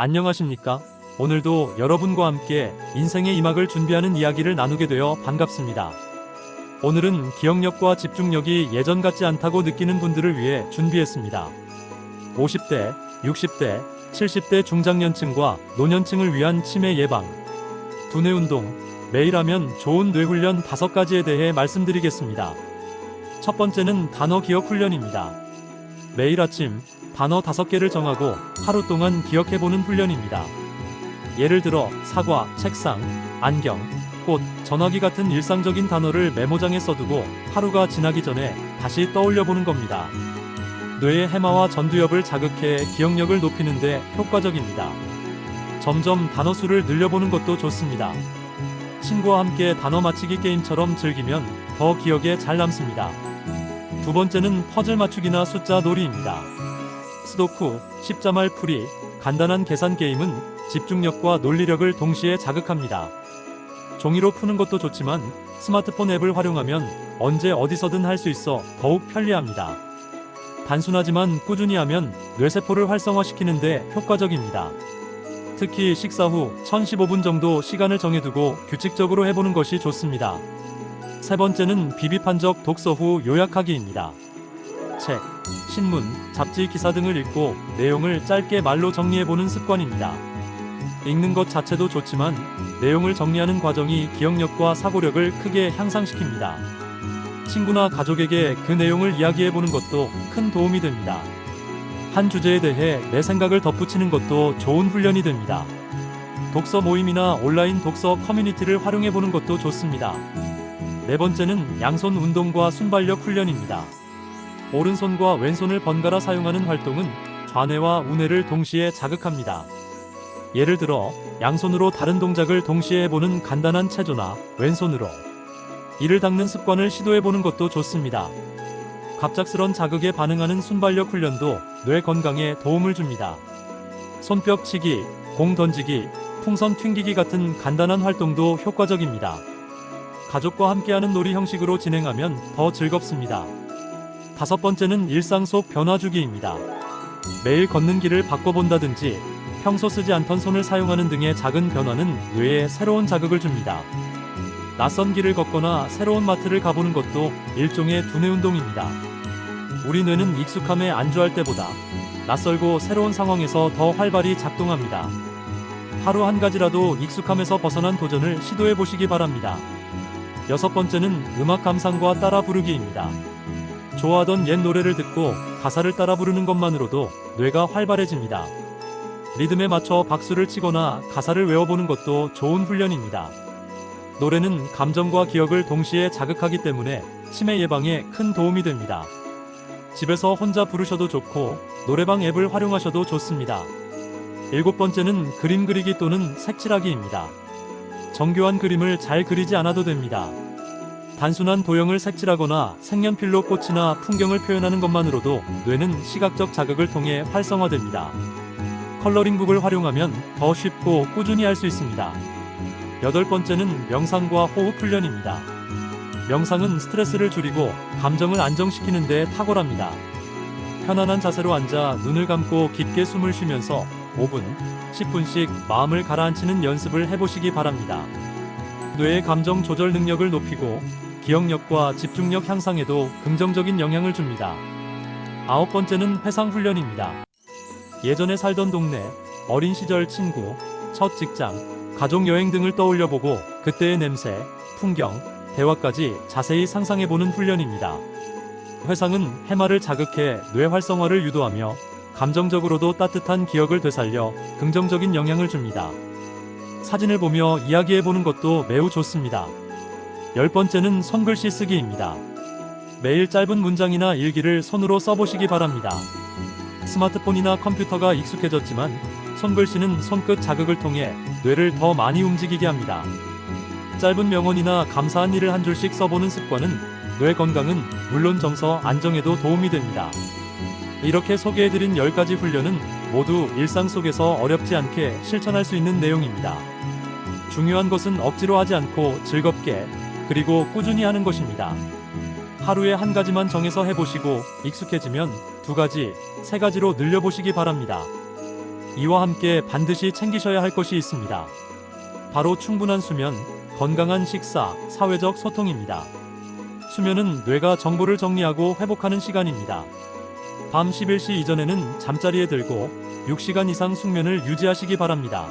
안녕하십니까? 오늘도 여러분과 함께 인생의 이막을 준비하는 이야기를 나누게 되어 반갑습니다. 오늘은 기억력과 집중력이 예전 같지 않다고 느끼는 분들을 위해 준비했습니다. 50대, 60대, 70대 중장년층과 노년층을 위한 치매 예방, 두뇌 운동, 매일 하면 좋은 뇌 훈련 5가지에 대해 말씀드리겠습니다. 첫 번째는 단어 기억 훈련입니다. 매일 아침 단어 5개를 정하고 하루 동안 기억해보는 훈련입니다. 예를 들어 사과, 책상, 안경, 꽃, 전화기 같은 일상적인 단어를 메모장에 써두고 하루가 지나기 전에 다시 떠올려보는 겁니다. 뇌의 해마와 전두엽을 자극해 기억력을 높이는데 효과적입니다. 점점 단어 수를 늘려보는 것도 좋습니다. 친구와 함께 단어 맞히기 게임처럼 즐기면 더 기억에 잘 남습니다. 두 번째는 퍼즐 맞추기나 숫자 놀이입니다. 스도쿠, 십자말 풀이, 간단한 계산 게임은 집중력과 논리력을 동시에 자극합니다. 종이로 푸는 것도 좋지만 스마트폰 앱을 활용하면 언제 어디서든 할 수 있어 더욱 편리합니다. 단순하지만 꾸준히 하면 뇌세포를 활성화시키는데 효과적입니다. 특히 식사 후 1015분 정도 시간을 정해두고 규칙적으로 해보는 것이 좋습니다. 세 번째는 비비판적 독서 후 요약하기입니다. 책, 신문, 잡지 기사 등을 읽고 내용을 짧게 말로 정리해보는 습관입니다. 읽는 것 자체도 좋지만 내용을 정리하는 과정이 기억력과 사고력을 크게 향상시킵니다. 친구나 가족에게 그 내용을 이야기해보는 것도 큰 도움이 됩니다. 한 주제에 대해 내 생각을 덧붙이는 것도 좋은 훈련이 됩니다. 독서 모임이나 온라인 독서 커뮤니티를 활용해보는 것도 좋습니다. 네 번째는 양손 운동과 순발력 훈련입니다. 오른손과 왼손을 번갈아 사용하는 활동은 좌뇌와 우뇌를 동시에 자극합니다. 예를 들어 양손으로 다른 동작을 동시에 해보는 간단한 체조나 왼손으로 이를 닦는 습관을 시도해보는 것도 좋습니다. 갑작스런 자극에 반응하는 순발력 훈련도 뇌 건강에 도움을 줍니다. 손뼉 치기, 공 던지기, 풍선 튕기기 같은 간단한 활동도 효과적입니다. 가족과 함께하는 놀이 형식으로 진행하면 더 즐겁습니다. 다섯 번째는 일상 속 변화 주기입니다. 매일 걷는 길을 바꿔본다든지 평소 쓰지 않던 손을 사용하는 등의 작은 변화는 뇌에 새로운 자극을 줍니다. 낯선 길을 걷거나 새로운 마트를 가보는 것도 일종의 두뇌 운동입니다. 우리 뇌는 익숙함에 안주할 때보다 낯설고 새로운 상황에서 더 활발히 작동합니다. 하루 한 가지라도 익숙함에서 벗어난 도전을 시도해 보시기 바랍니다. 여섯 번째는 음악 감상과 따라 부르기입니다. 좋아하던 옛 노래를 듣고 가사를 따라 부르는 것만으로도 뇌가 활발해집니다. 리듬에 맞춰 박수를 치거나 가사를 외워보는 것도 좋은 훈련입니다. 노래는 감정과 기억을 동시에 자극하기 때문에 치매 예방에 큰 도움이 됩니다. 집에서 혼자 부르셔도 좋고 노래방 앱을 활용하셔도 좋습니다. 일곱 번째는 그림 그리기 또는 색칠하기입니다. 정교한 그림을 잘 그리지 않아도 됩니다. 단순한 도형을 색칠하거나 색연필로 꽃이나 풍경을 표현하는 것만으로도 뇌는 시각적 자극을 통해 활성화됩니다. 컬러링북을 활용하면 더 쉽고 꾸준히 할 수 있습니다. 여덟 번째는 명상과 호흡 훈련입니다. 명상은 스트레스를 줄이고 감정을 안정시키는 데 탁월합니다. 편안한 자세로 앉아 눈을 감고 깊게 숨을 쉬면서 5분, 10분씩 마음을 가라앉히는 연습을 해보시기 바랍니다. 뇌의 감정 조절 능력을 높이고 기억력과 집중력 향상에도 긍정적인 영향을 줍니다. 아홉 번째는 회상 훈련입니다. 예전에 살던 동네, 어린 시절 친구, 첫 직장, 가족 여행 등을 떠올려 보고 그때의 냄새, 풍경, 대화까지 자세히 상상해 보는 훈련입니다. 회상은 해마를 자극해 뇌 활성화를 유도하며 감정적으로도 따뜻한 기억을 되살려 긍정적인 영향을 줍니다. 사진을 보며 이야기해 보는 것도 매우 좋습니다. 열 번째는 손글씨 쓰기입니다. 매일 짧은 문장이나 일기를 손으로 써보시기 바랍니다. 스마트폰이나 컴퓨터가 익숙해졌지만 손글씨는 손끝 자극을 통해 뇌를 더 많이 움직이게 합니다. 짧은 명언이나 감사한 일을 한 줄씩 써보는 습관은 뇌 건강은 물론 정서 안정에도 도움이 됩니다. 이렇게 소개해드린 10가지 훈련은 모두 일상 속에서 어렵지 않게 실천할 수 있는 내용입니다. 중요한 것은 억지로 하지 않고 즐겁게 그리고 꾸준히 하는 것입니다. 하루에 한 가지만 정해서 해보시고 익숙해지면 두 가지, 세 가지로 늘려보시기 바랍니다. 이와 함께 반드시 챙기셔야 할 것이 있습니다. 바로 충분한 수면, 건강한 식사, 사회적 소통입니다. 수면은 뇌가 정보를 정리하고 회복하는 시간입니다. 밤 11시 이전에는 잠자리에 들고 6시간 이상 숙면을 유지하시기 바랍니다.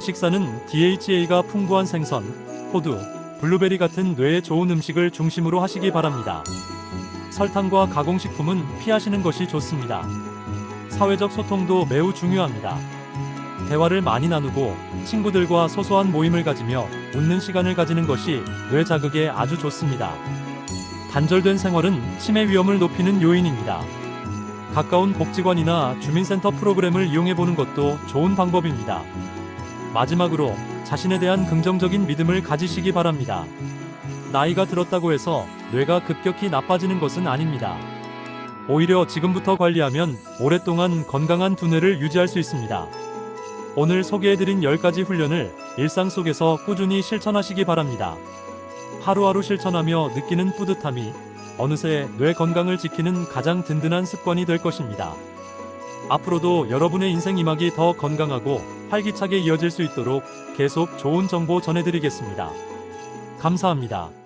식사는 DHA가 풍부한 생선, 호두, 블루베리 같은 뇌에 좋은 음식을 중심으로 하시기 바랍니다. 설탕과 가공식품은 피하시는 것이 좋습니다. 사회적 소통도 매우 중요합니다. 대화를 많이 나누고 친구들과 소소한 모임을 가지며 웃는 시간을 가지는 것이 뇌 자극에 아주 좋습니다. 단절된 생활은 치매 위험을 높이는 요인입니다. 가까운 복지관이나 주민센터 프로그램을 이용해 보는 것도 좋은 방법입니다. 마지막으로 자신에 대한 긍정적인 믿음을 가지시기 바랍니다. 나이가 들었다고 해서 뇌가 급격히 나빠지는 것은 아닙니다. 오히려 지금부터 관리하면 오랫동안 건강한 두뇌를 유지할 수 있습니다. 오늘 소개해드린 10가지 훈련을 일상 속에서 꾸준히 실천하시기 바랍니다. 하루하루 실천하며 느끼는 뿌듯함이 어느새 뇌 건강을 지키는 가장 든든한 습관이 될 것입니다. 앞으로도 여러분의 인생 이막이 더 건강하고 활기차게 이어질 수 있도록 계속 좋은 정보 전해드리겠습니다. 감사합니다.